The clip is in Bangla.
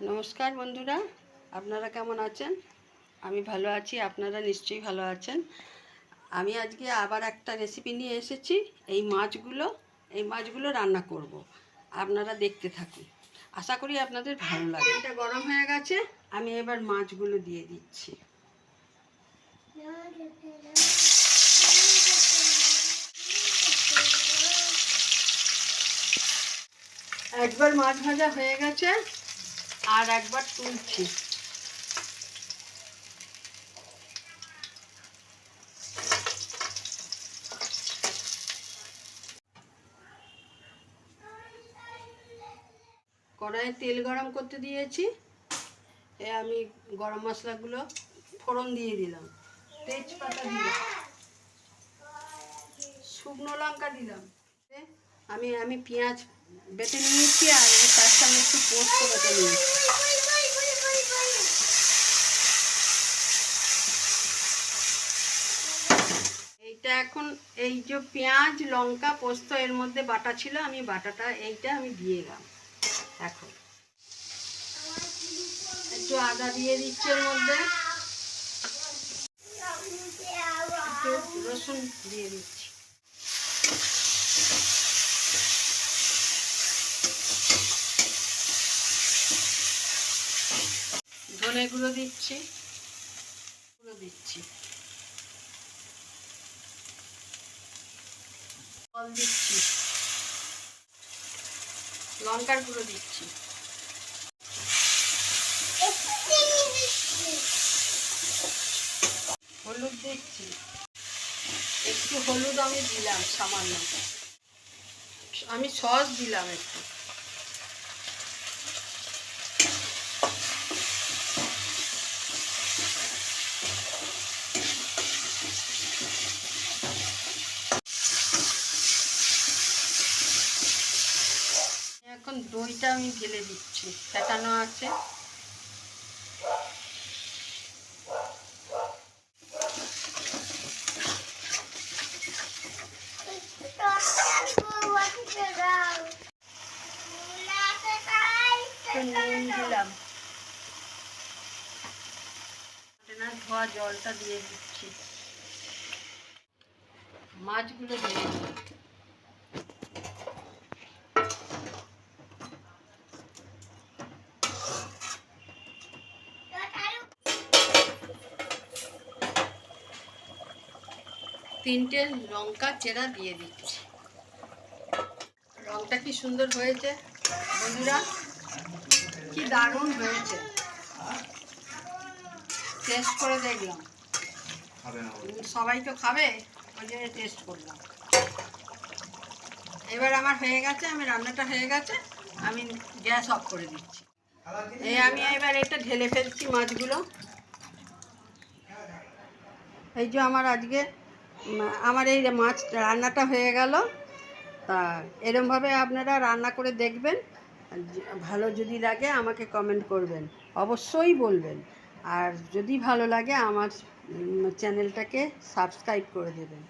নমস্কার বন্ধুরা, আপনারা কেমন আছেন? আমি ভালো আছি, আপনারা নিশ্চয়ই ভালো আছেন। আমি আজকে আবার একটা রেসিপি নিয়ে এসেছি, এই মাছগুলো এই মাছগুলো রান্না করব। আপনারা দেখতে থাকুন। আশা করি আপনাদের ভালো লাগে। এটা গরম হয়ে গেছে, আমি এবার মাছগুলো দিয়ে দিচ্ছি। একবার মাছ ভাজা হয়ে গেছে। আর একবার তুলছি। কড়াইয়ে তেল গরম করতে দিয়েছি। এ আমি গরম মশলাগুলো ফোড়ন দিয়ে দিলাম। তেজপাতা দিলাম। শুকনো লঙ্কা দিলাম। আমি আমি পেঁয়াজ বেটে নিয়েছি আর এর তার সঙ্গে একটু পোস্ত বেটে নিয়েছি। এইটা এখন এই যে পেঁয়াজ, লঙ্কা, পোস্ত এর মধ্যে বাটা ছিল, আমি বাটাটা এইটা আমি দিয়ে গেলাম। এখন একটু আদা দিয়ে দিচ্ছি এর মধ্যে। রসুন দিয়ে দিচ্ছি। ধনে গুঁড়ো দিচ্ছি। গুঁড়ো দিচ্ছি। জল দিচ্ছি। লঙ্কার গুঁড়ো দিচ্ছি। হলুদ দিচ্ছি। একটু হলুদ আমি দিলাম সামান্য। আমি সস দিলাম একটু এখন দইটা আমি ঢেলে দিচ্ছি। ফেটানো আছে। নুন দিলাম। ধোয়া জলটা দিয়ে দিচ্ছি। মাছগুলো দিয়ে দিলাম তিনটে লঙ্কা চেরা দিয়ে দিচ্ছি। রংটা কি সুন্দর হয়েছে? বন্ধুরা কি দারুণ হয়েছে। টেস্ট করে দেখলাম। সবাই তো খাবে ওই জন্য টেস্ট করলাম। এবার আমার হয়ে গেছে আমি রান্নাটা হয়ে গেছে আমি গ্যাস অফ করে দিচ্ছি। এই আমি এবার এটা ঢেলে ফেলছি মাছগুলো। এই যে আমার আজকে আমার এই মাছ রান্নাটা হয়ে গেল। তা এরমভাবে আপনারা রান্না করে দেখবেন। ভালো যদি লাগে আমাকে কমেন্ট করবেন। অবশ্যই বলবেন। আর যদি ভালো লাগে আমার চ্যানেলটাকে সাবস্ক্রাইব করে দেবেন।